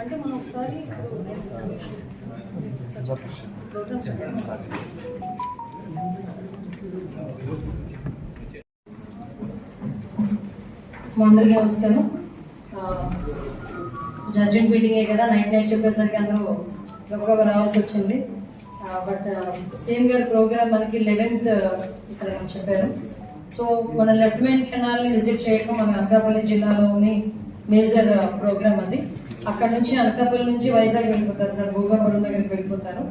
అంటే మనం ఒకసారి అందరికీ నమస్కారం జడ్జిమెంట్ మీటింగే కదా నైట్ నైట్ చెప్పేసరికి అందరూ గబగబా రావాల్సి వచ్చింది. బట్ సేమ్ గారి ప్రోగ్రామ్ మనకి లెవెన్త్ ఇక్కడ చెప్పారు. సో మన లెఫ్ట్ మెయిన్ కెనాల్ని విజిట్ చేయడం మన అనకాపల్లి జిల్లాలోని మేజర్ ప్రోగ్రామ్ uh, అది. అక్కడ నుంచి అనకాపల్లి నుంచి వైజాగ్ వెళ్ళిపోతారు సార్ భూగాపురం దగ్గరికి వెళ్ళిపోతారు.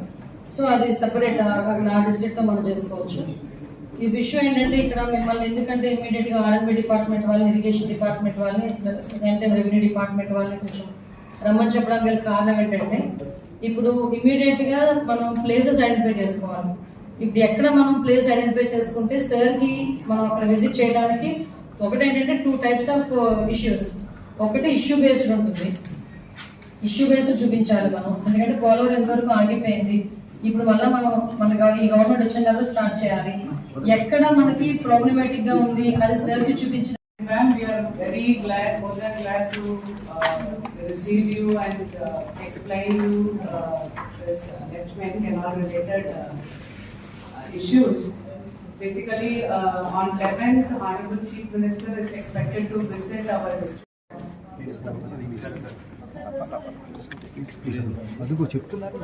సో అది సపరేట్ ఆ డిస్ట్రిక్ట్తో మనం చేసుకోవచ్చు. ఈ విషయం ఏంటంటే ఇక్కడ మిమ్మల్ని ఎందుకంటే ఇమీడియట్గా డిపార్ట్మెంట్ వాళ్ళని ఇరిగేషన్ డిపార్ట్మెంట్ వాళ్ళని సేమ్ టైం రెవెన్యూ డిపార్ట్మెంట్ వాళ్ళని కొంచెం రమ్మని చెప్పడానికి కారణం ఏంటంటే ఇప్పుడు ఇమీడియట్గా మనం ప్లేసెస్ ఐడెంటిఫై చేసుకోవాలి. ఇప్పుడు ఎక్కడ మనం ప్లేస్ ఐడెంటిఫై చేసుకుంటే సార్కి మనం అక్కడ విజిట్ చేయడానికి ఒకటి ఏంటంటే టూ టైప్స్ ఆఫ్ ఇష్యూస్ ఒకటి ఇష్యూ బేస్డ్ ఉంటుంది. ఇష్యూ బేస్డ్ చూపించాలి మనం. ఎందుకంటే పోలవరం ఎంతవరకు ఆగిపోయింది. ఇప్పుడు మళ్ళీ మనం మనకు ఈ గవర్నమెంట్ వచ్చిన తర్వాత స్టార్ట్ చేయాలి. ఎక్కడ మనకి ప్రాబ్లమేటిక్గా ఉంది అది సార్కి చూపించిన Ma'am, we are very glad, more than glad to uh, receive you and uh, explain you uh, this uh, related uh, issues. Basically, uh, on 11th, Honorable Chief Minister is expected to visit our district. చెప్తున్నారు